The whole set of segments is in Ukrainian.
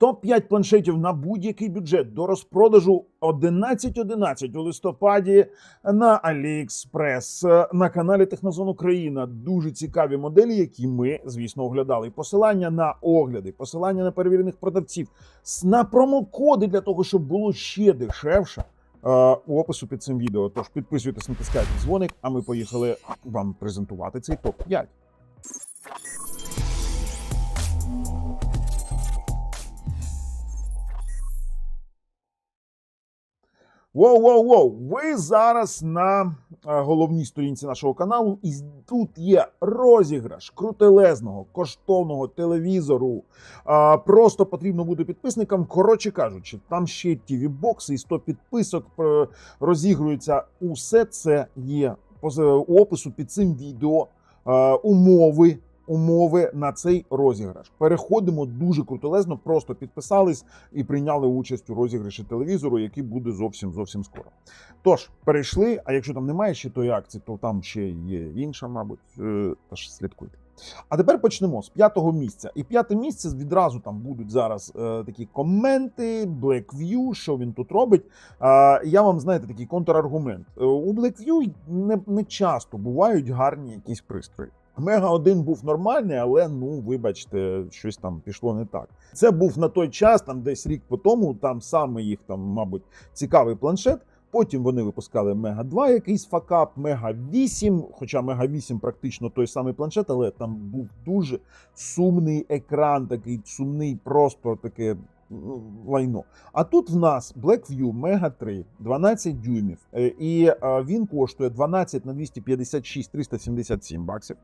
Топ-5 планшетів на будь-який бюджет до розпродажу 11.11 у листопаді на AliExpress на каналі Технозон Україна. Дуже цікаві моделі, які ми, звісно, оглядали. Посилання на огляди, посилання на перевірених продавців, на промокоди для того, щоб було ще дешевше. е, У опису під цим відео. Тож підписуйтесь, натискайте дзвоник, а ми поїхали вам презентувати цей топ 5 Воу, воу, воу! Ви зараз на е, головній сторінці нашого каналу, і тут є розіграш крутелезного коштовного телевізору. Просто потрібно бути підписникам. Коротше кажучи, там ще tv бокси і 100 підписок е, розігруються. Усе це є у опису під цим відео. Е, умови. Умови на цей розіграш. Переходимо дуже крутелезно, просто підписались і прийняли участь у розіграші телевізору, який буде зовсім зовсім скоро. Тож, перейшли. А якщо там немає ще тої акції, то там ще є інша, мабуть. е, Тож слідкуйте. А тепер почнемо з п'ятого місця. І п'яте місце відразу там будуть зараз е, такі коменти, Blackview, що він тут робить. Е, я вам знаєте такий контраргумент. Е, у Blackview не, не часто бувають гарні якісь пристрої. Мега 1 був нормальний, але ну вибачте, щось там пішло не так. Це був на той час, там десь рік по тому, там саме їх там, мабуть, цікавий планшет. Потім вони випускали Мега 2, якийсь факап, Мега 8, хоча Мега 8 практично той самий планшет, але там був дуже сумний екран, такий сумний, просто таке ну, лайно. А тут в нас Blackview Mega 3, 12 дюймів, Е, і е, він коштує 12 на 256 377 баксів.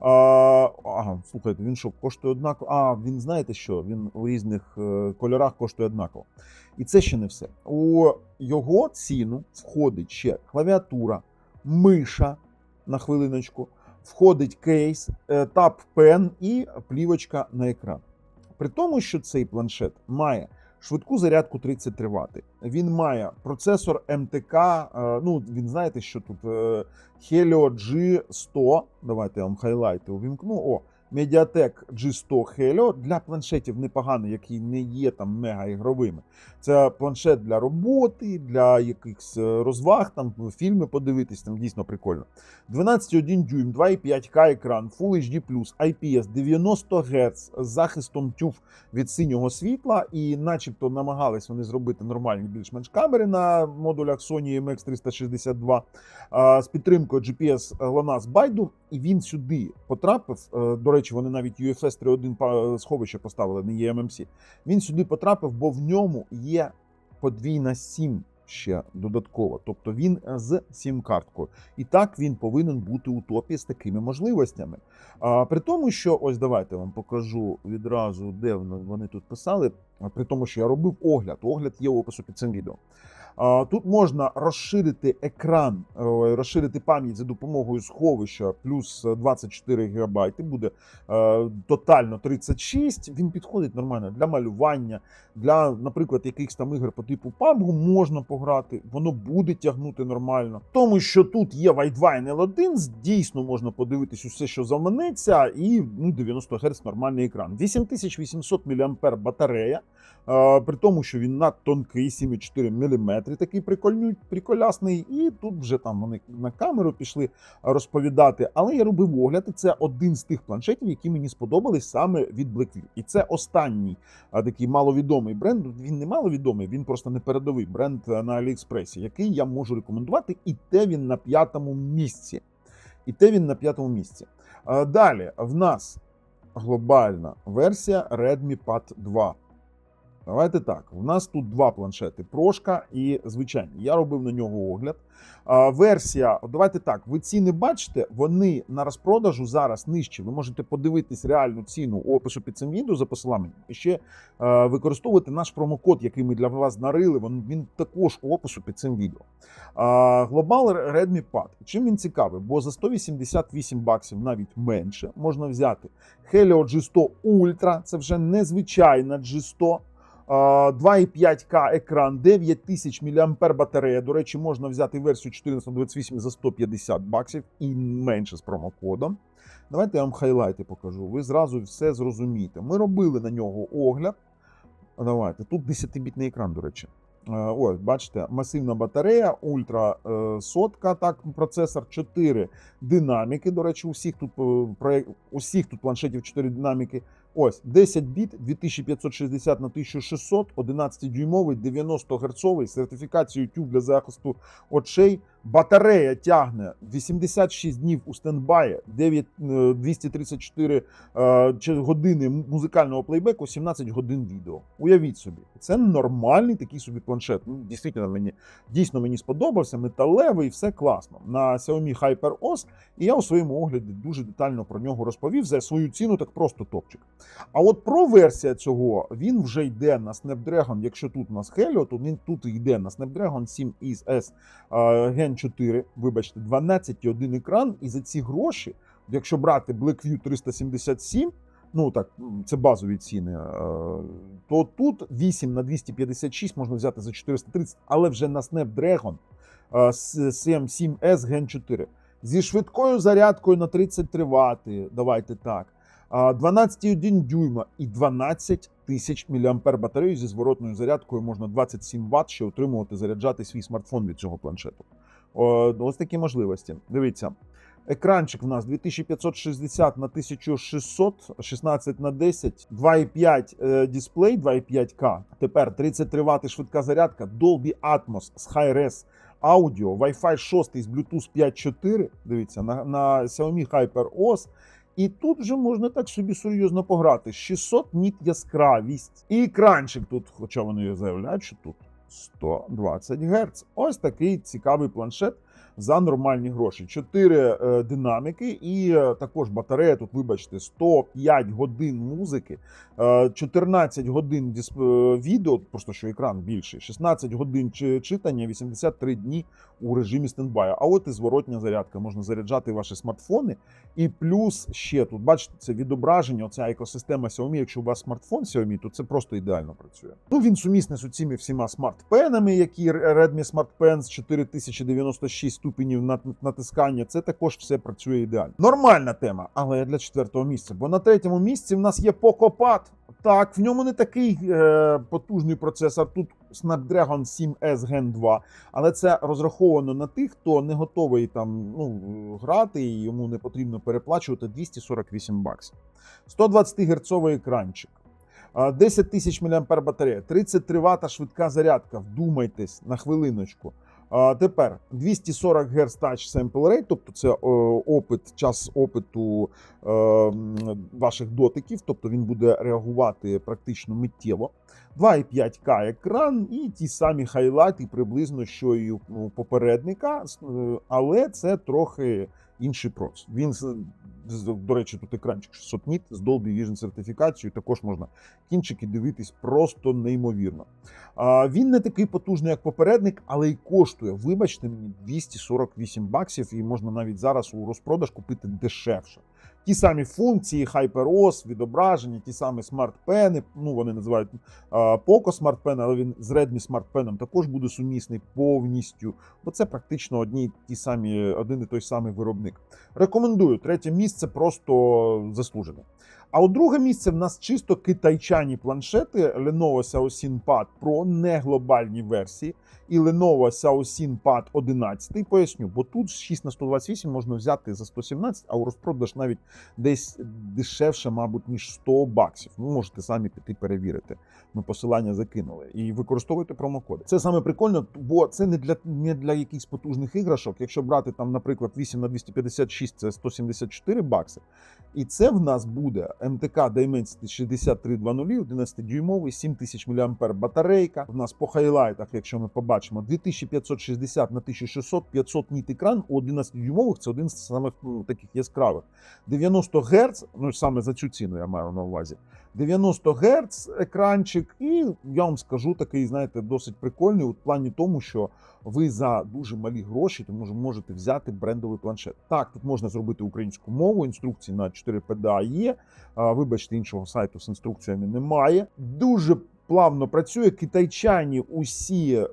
Ага, слухайте, він що коштує однаково? А, він знаєте що? Він у різних е, кольорах коштує однаково. І це ще не все. У його ціну входить ще клавіатура, миша на хвилиночку, входить кейс, тап-пен і плівочка на екран. При тому, що цей планшет має швидку зарядку 33 Вт. Він має процесор МТК. е, Ну, він знаєте, що тут е, Helio G100. Давайте я вам хайлайти увімкну. О, Mediatek G100 Helio для планшетів непоганий, які не є там мега ігровими. Це планшет для роботи, для якихось е, розваг, там фільми подивитись, там дійсно прикольно. 12,1 дюйм, 2,5К екран, Full HD+, IPS, 90 Гц з захистом тюф від синього світла, і начебто намагались вони зробити нормальні більш-менш камери на модулях Sony MX362 з підтримкою GPS GLONASS Байду, і він сюди потрапив. е, До речі, вони навіть UFS 3.1 па- сховище поставили, не є MMC. Він сюди потрапив, бо в ньому є подвійна сім ще додатково. Тобто він е, з сім-карткою. І так він повинен бути у топі з такими можливостями. А, при тому, що ось давайте вам покажу відразу, де вони тут писали. При тому, що я робив огляд. Огляд є в опису під цим відео. Тут можна розширити екран, е, розширити пам'ять за допомогою сховища плюс е, 24 ГБ. Буде е, тотально 36. Він підходить нормально для малювання, для, наприклад, якихось там ігор по типу PUBG можна пограти, воно буде тягнути нормально. Тому що тут є Widevine L1, дійсно можна подивитись усе, що заманеться, і ну, 90 Гц нормальний екран. 8800 мАh батарея. Е, при тому, що він надтонкий, 7,4 мм, такий прикольню, приколясний. І тут вже там вони на камеру пішли розповідати. Але я робив огляд, і це один з тих планшетів, які мені сподобались саме від Blackview. І це останній такий маловідомий бренд. Він не маловідомий, він просто не передовий бренд на Аліекспресі, який я можу рекомендувати. І те він на п'ятому місці. І те він на п'ятому місці. Далі в нас глобальна версія Redmi Pad 2. Давайте так. У нас тут два планшети: прошка і звичайний. Я робив на нього огляд. А, версія, давайте так. Ви ціни бачите, вони на розпродажу зараз нижчі. Ви можете подивитись реальну ціну опису під цим відео за посиланням. І ще е, використовувати наш промокод, який ми для вас нарили. Він, він також у опису під цим відео. А, Global Redmi Pad. Чим він цікавий? Бо за 188 баксів навіть менше можна взяти Helio G100 Ultra. Це вже незвичайна G100. А, 2,5К екран, 9000 мАh батарея. До речі, можна взяти версію 1428 за 150 баксів і менше з промокодом. Давайте я вам хайлайти покажу. Ви зразу все зрозумієте. Ми робили на нього огляд. Давайте. Тут 10-бітний екран, до речі. Е, Ось, бачите, масивна батарея, ультра е, сотка, так, процесор, 4 динаміки. До речі, усіх тут е, усіх тут планшетів 4 динаміки. Ось 10 біт, 2560 на 1600, 11 дюймовий, 90 герцовий, сертифікацію YouTube для захисту очей. Батарея тягне 86 днів у стендбаї, 9, е, 234 е, години музикального плейбеку, 17 годин відео. Уявіть собі, це нормальний такий собі планшет. Ну, дійсно, мені дійсно мені сподобався, металевий, все класно. На Xiaomi HyperOS, і я у своєму огляді дуже детально про нього розповів. За свою ціну так просто топчик. А от про версія цього він вже йде на Snapdragon. Якщо тут у нас Helio, то він тут йде на Snapdragon 7 S Gen 4, вибачте, 12,1 екран. І за ці гроші, якщо брати Blackview 377, ну так, це базові ціни, е, то тут 8 на 256 можна взяти за 430, але вже на Snapdragon е, с- 7 7S Gen 4. Зі швидкою зарядкою на 33 Вт, давайте так. а, 12,1 дюйма і 12 тисяч мАч батарею зі зворотною зарядкою можна 27 Вт ще отримувати, заряджати свій смартфон від цього планшету. Ось такі можливості. Дивіться. Екранчик в нас 2560 на 1600, 16 на 10, 2,5 е, дисплей, 2,5К. Тепер 33 Вт швидка зарядка, Dolby Atmos з Hi-Res аудіо, Wi-Fi 6 з Bluetooth 5.4. Дивіться, на, на Xiaomi HyperOS. І тут вже можна так собі серйозно пограти. 600 ніт яскравість. І екранчик тут, хоча вони заявляють, що тут 120 Гц. Ось такий цікавий планшет за нормальні гроші. 4 е, динаміки, і е, також батарея. Тут, вибачте, 105 годин музики, е, 14 годин дисп... е, відео, просто що екран більший, 16 годин читання, 83 дні у режимі стендбаю. А от і зворотня зарядка. Можна заряджати ваші смартфони. І плюс ще тут, бачите, це відображення, оця екосистема Xiaomi. Якщо у вас смартфон Xiaomi, то це просто ідеально працює. Ну він сумісний з цими всіма смартпенами, які Redmi Smart Pen з 4096 ступенів нат- натискання. Це також все працює ідеально. Нормальна тема, але для четвертого місця. Бо на третьому місці в нас є Pad. Так, в ньому не такий е, потужний процесор. Тут Snapdragon 7S Gen 2, але це розраховано на тих, хто не готовий там ну, грати, і йому не потрібно переплачувати 248 баксів. 120 герцовий екранчик. 10 тисяч мАч батарея, 33 Вт швидка зарядка. Вдумайтесь на хвилиночку. Тепер 240 Гц Touch Sample Rate, тобто це е, опит, час опиту е, ваших дотиків, тобто він буде реагувати практично миттєво. 2,5К екран і ті самі хайлайти приблизно, що і у попередника, е, але це трохи інший проц. Він до речі, тут екранчик 600 ніт з Dolby Vision сертифікацією. Також можна кінчики дивитись просто неймовірно. А, Він не такий потужний, як попередник, але й коштує. Вибачте мені 248 баксів, і можна навіть зараз у розпродаж купити дешевше. Ті самі функції, HyperOS, відображення, ті самі смарт-пени. Ну вони називають Poco Smart Pen, але він з Redmi Smart Pen також буде сумісний повністю, бо це практично одні ті самі, один і той самий виробник. Рекомендую третє місце просто заслужене. А от друге місце в нас чисто китайчані планшети Lenovo Xiaoxin Pad Pro, не глобальні версії, і Lenovo Xiaoxin Pad 11. Поясню, бо тут 6 на 128 можна взяти за 117, а у розпродаж навіть десь дешевше, мабуть, ніж 100 баксів. Ви можете самі піти перевірити. Ми посилання закинули і використовуйте промокоди. Це саме прикольно, бо це не для не для якихось потужних іграшок. Якщо брати там, наприклад, 8 на 256 це 174 бакси. І це в нас буде МТК Dimensity 6320, 11 дюймовий, 7000 мА батарейка. В нас по хайлайтах, якщо ми побачимо, 2560 на 1600, 500 ніт екран у 11 дюймових це один з самих ну, таких яскравих. 90 Гц, ну саме за цю ціну я маю на увазі. 90 Гц екранчик, і я вам скажу такий, знаєте, досить прикольний у плані тому, що ви за дуже малі гроші тому може, можете взяти брендовий планшет. Так, тут можна зробити українську мову, інструкції на 4 PDA є. Вибачте, іншого сайту з інструкціями немає. Дуже плавно працює. Китайчані усі е,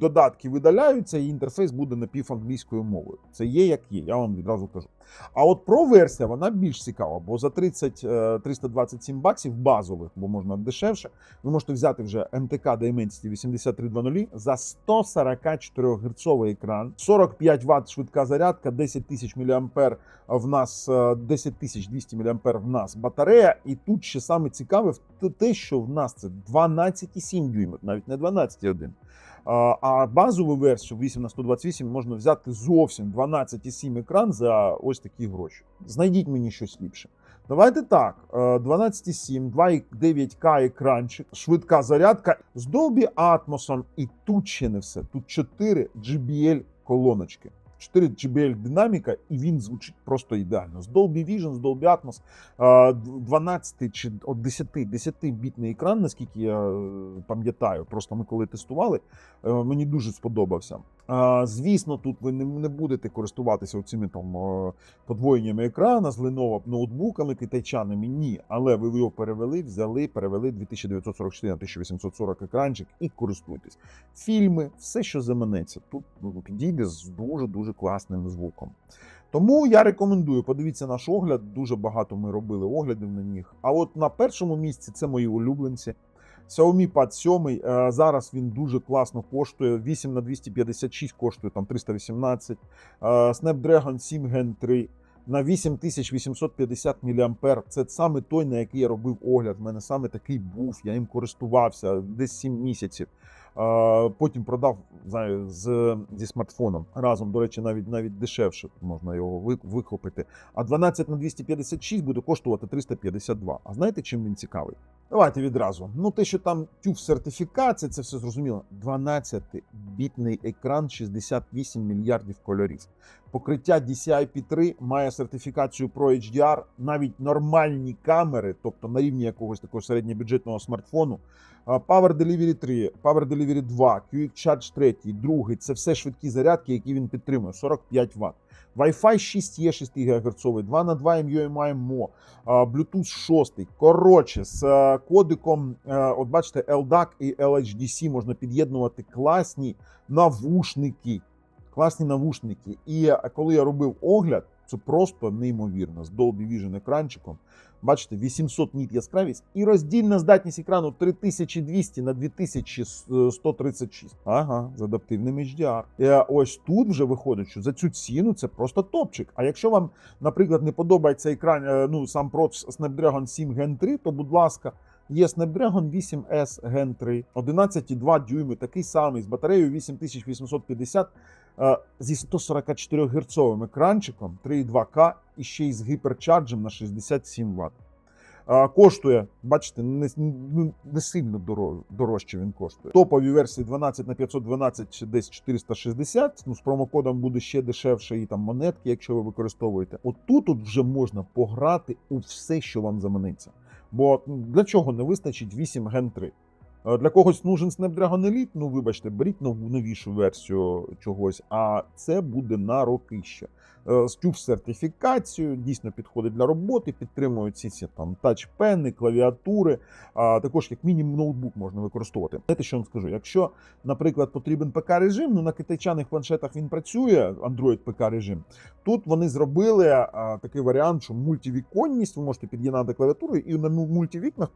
додатки видаляються, і інтерфейс буде напіванглійською мовою. Це є як є, я вам відразу кажу. А от про версія вона більш цікава, бо за 30 е, 327 баксів базових, бо можна дешевше, ви можете взяти вже МТК Dimensity 8300 за 144 герцовий екран, 45 Вт швидка зарядка, 10 тисяч мА в нас е, 10 тисяч 200 мА в нас батарея. І тут ще саме цікаве те, що в нас це 12,7 дюймів, навіть не 12,1. А базову версію 8 на 128 можна взяти зовсім 12,7 екран за ось такі гроші. Знайдіть мені щось ліпше. Давайте так: е, 12,7, 2,9К екранчик, швидка зарядка з Dolby Atmos, і тут ще не все. Тут 4 JBL колоночки. 4 JBL динаміка, і він звучить просто ідеально. З Dolby Vision, з Dolby Atmos, е, 12 чи 10, 10-бітний екран, наскільки я пам'ятаю. Просто ми коли тестували, е, мені дуже сподобався. Звісно, тут ви не не будете користуватися цими там е, подвоєннями екрана з Lenovo ноутбуками китайчанами. Ні, але ви його перевели, взяли, перевели 2944 на 1840 екранчик і користуйтесь. Фільми, все, що заманеться, тут ну, підійде з дуже дуже класним звуком. Тому я рекомендую, подивіться наш огляд. Дуже багато ми робили оглядів на них. А от на першому місці це мої улюбленці. Xiaomi Pad 7. е, Зараз він дуже класно коштує. 8 на 256 коштує там 318. Е, Snapdragon 7 Gen 3 на 8850 мА. Це саме той, на який я робив огляд. У мене саме такий був. Я їм користувався десь 7 місяців. Е, Потім продав знаю, з, зі смартфоном разом. До речі, навіть навіть дешевше можна його ви- вихопити. А 12 на 256 буде коштувати 352. А знаєте, чим він цікавий? Давайте відразу. Ну, те, що там тюф сертифікація, це все зрозуміло. 12-бітний екран, 68 мільярдів кольорів. Покриття DCI-P3 має сертифікацію Pro HDR. Навіть нормальні камери, тобто на рівні якогось такого середньобюджетного смартфону. Power Delivery 3, Power Delivery 2, QX Charge 3, 2, це все швидкі зарядки, які він підтримує, 45 Вт. Wi-Fi 6 є 6 ГГц, 2 на 2 MUMI MO, Bluetooth 6. Коротше, з е, кодиком, е, от бачите, LDAC і LHDC можна під'єднувати класні навушники. Класні навушники. І е, коли я робив огляд, це просто неймовірно. З Dolby Vision екранчиком. Бачите, 800 ніт яскравість і роздільна здатність екрану 3200 на 2136. Ага, з адаптивним HDR. Е, ось тут вже виходить, що за цю ціну це просто топчик. А якщо вам, наприклад, не подобається екран, ну сам проц Snapdragon 7 Gen 3, то будь ласка. Є Snapdragon 8S Gen 3, 11,2 дюйми, такий самий з батареєю 8850 е, зі 144 герцовим екранчиком 3,2К і ще й з гіперчарджем на 67 Вт. Е, Коштує, бачите, не, ну, не сильно дорожче він коштує. Топові версії 12 на 512 десь 460. Ну, з промокодом буде ще дешевше і там монетки, якщо ви використовуєте. От вже можна пограти у все, що вам заманеться. Бо для чого не вистачить 8 Gen 3? Е, Для когось нужен Snapdragon Elite, ну вибачте, беріть нову новішу версію чогось, а це буде на роки ще. Е, З тюб сертифікацією дійсно підходить для роботи, підтримують ці, ці там тачпени, клавіатури. А також як мінімум ноутбук можна використовувати. Знаєте, що вам скажу? Якщо, наприклад, потрібен ПК режим, ну на китайчаних планшетах він працює, Android ПК режим. Тут вони зробили а, такий варіант, що мультивіконність, ви можете під'єднати клавіатуру і на му- мультивікнах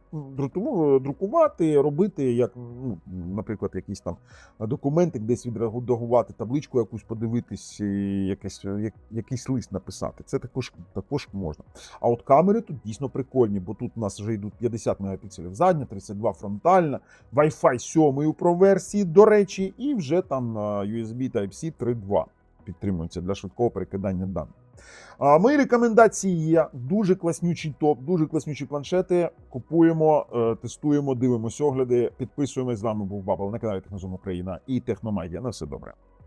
друкувати, робити, як, ну, наприклад, якісь там документи, десь відредагувати табличку, якусь подивитись, якесь, як, якийсь лист написати. Це також, також можна. А от камери тут дійсно прикольні, бо тут у нас вже йдуть 50 мегапікселів задня, 32 фронтальна, Wi-Fi 7 у Pro версії, до речі, і вже там USB Type-C 3.2 підтримується для швидкого перекидання даних. А, Мої рекомендації є дуже класнючий топ, дуже класнючі планшети. Купуємо, е, тестуємо, дивимося огляди. Підписуємось. З вами був Бабл на каналі Технозон Україна і Техномагія. На все добре.